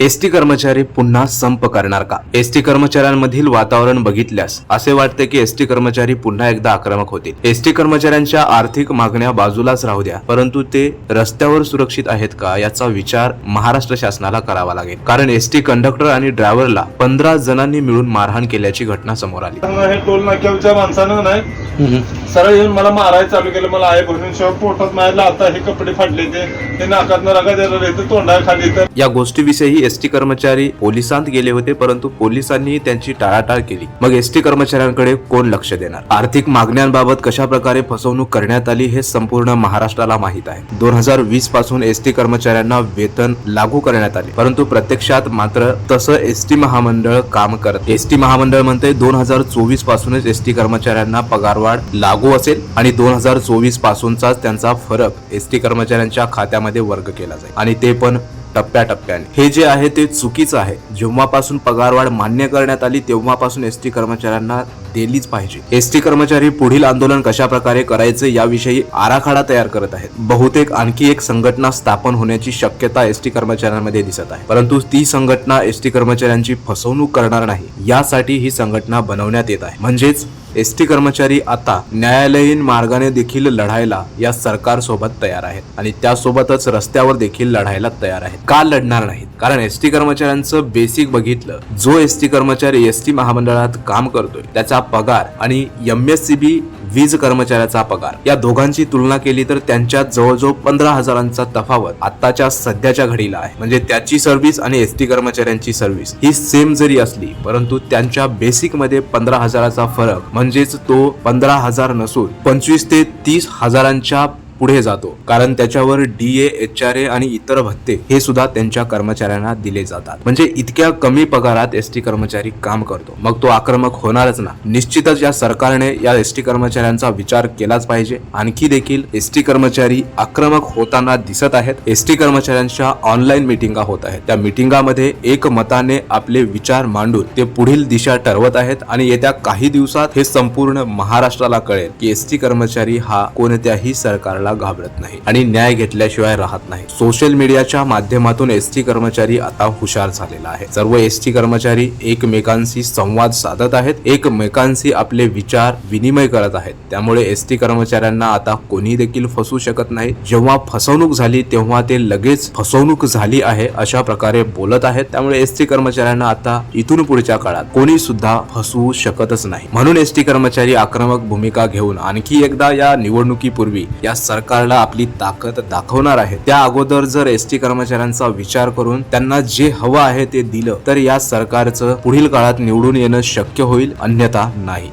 ST कर्मचारी पुन्हा संप करणार का? एसटी कर्मचाऱ्यांमधील वातावरण बघितल्यास असे वाटते की एसटी कर्मचारी पुन्हा एकदा आक्रमक होतील. एसटी कर्मचाऱ्यांच्या आर्थिक मागण्या बाजूलाच राहू द्या परंतु ते रस्त्यावर सुरक्षित आहेत का याचा विचार महाराष्ट्र शासनाला करावा लागेल. कारण एसटी कंडक्टर आणि ड्रायव्हरला पंधरा जणांनी मिळून मारहाण केल्याची घटना समोर आली. हे टोल नाक्याच्या माणसानं नाही? सरळ येऊन मला मारायला चालू केलं. मला आहे भरून शिवाय पोटात मारला. आता हे कपडे फाडले ते. नाकात रगा द्यायला राहते तोंडा खाली तर या गोष्टीविषयी एसटी कर्मचारी पोलिसांत गेले होते परंतु पोलिसांनी त्यांची टाळाटाळ केली. मग एसटी कर्मचाऱ्यांकडे कोण लक्ष देणार? आर्थिक मागण्यांबाबत कशा प्रकारे फसवणूक करण्यात आली हे संपूर्ण महाराष्ट्राला माहीत आहे. दोन हजार वीसपासून एसटी कर्मचाऱ्यांना वेतन लागू करण्यात आले परंतु प्रत्यक्षात मात्र तसं एसटी महामंडळ काम करत एसटी महामंडळ म्हणते दोन हजार चोवीस पासूनच एसटी कर्मचाऱ्यांना पगारवाढ लागू असेल आणि दोन हजार चोवीस पासूनचाच त्यांचा फरक एसटी कर्मचाऱ्यांच्या खात्यामध्ये वर्ग केला जाईल. आणि ते पण टप्प्याटप्प्याने. हे जे आहे ते चुकीचं आहे. जेव्हापासून पगारवाढ मान्य करण्यात आली तेव्हापासून एसटी कर्मचाऱ्यांना दिलीच पाहिजे. एसटी कर्मचारी पुढील आंदोलन कशा प्रकारे करायचे याविषयी आराखडा तयार करत आहेत. बहुतेक आणखी एक संघटना स्थापन होण्याची शक्यता एसटी कर्मचाऱ्यांमध्ये दिसत आहे. परंतु ती संघटना एसटी कर्मचाऱ्यांची फसवणूक करणार नाही. यासाठी ही संघटना बनवण्यात येत आहे. म्हणजेच एसटी कर्मचारी आता न्यायालयीन मार्गाने देखील लढायला या सरकारसोबत तयार आहेत. आणि त्यासोबतच रस्त्यावर देखील लढायला तयार आहेत. का लढणार नाही कारण एस टी कर्मचाऱ्यांचं बेसिक बघितलं जो एस टी कर्मचारी एस टी महामंडळात काम करतोय त्याचा पगार आणि एम एस सी बी वीज कर्मचाऱ्याचा पगार या दोघांची तुलना केली तर त्यांच्यात जवळजवळ पंधरा हजारांचा तफावत आताच्या सध्याच्या घडीला आहे. म्हणजे त्याची सर्व्हिस आणि एस टी कर्मचाऱ्यांची सर्व्हिस ही सेम जरी असली परंतु त्यांच्या बेसिकमध्ये पंधरा हजाराचा फरक म्हणजेच तो पंधरा हजार नसून पंचवीस ते तीस हजारांच्या पुढे जातो. कारण त्याच्यावर D A H R A आणि इतर भत्ते हे सुद्धा त्यांच्या कर्मचाऱ्यांना दिले जातात. म्हणजे इतक्या कमी पगारात एस टी कर्मचारी काम करतो. मग तो आक्रमक होणारच ना. निश्चितच या सरकारने या एस टी कर्मचाऱ्यांचा विचार केलाच पाहिजे. आणखी देखील एस टी कर्मचारी आक्रमक होताना दिसत आहेत. एस टी कर्मचाऱ्यांच्या ऑनलाईन मिटिंगा होत आहेत. त्या मिटिंगामध्ये एक मताने आपले विचार मांडून ते पुढील दिशा ठरवत आहेत आणि येत्या काही दिवसात हे संपूर्ण महाराष्ट्राला कळेल की एस टी कर्मचारी हा कोणत्याही सरकारला घाबरत नाही आणि न्याय घेतल्याशिवाय राहत नाही. सोशल मीडियाच्या माध्यमातून एस टी कर्मचारी आता हुशार झालेला आहे. सर्व एस टी कर्मचारी एकमेकांशी संवाद साधत आहेत. एकमेकांशी आपले विचार विनिमय करत आहेत. त्यामुळे एस टी कर्मचाऱ्यांना आता कोणी देखील फसू शकत नाही. जेव्हा फसवणूक झाली तेव्हा ते लगेच फसवणूक झाली आहे अशा प्रकारे बोलत आहेत. त्यामुळे एस टी कर्मचाऱ्यांना आता इथून पुढच्या काळात कोणी सुद्धा फसवू शकतच नाही. म्हणून एस टी कर्मचारी आक्रमक भूमिका घेऊन आणखी एकदा या निवडणुकीपूर्वी या सरकारला आपली ताकद दाखवणार आहे. त्या अगोदर जर एस टी कर्मचाऱ्यांचा विचार करून त्यांना जे हवं आहे ते दिलं तर या सरकारचं पुढील काळात निवडून येणं शक्य होईल अन्यथा नाही.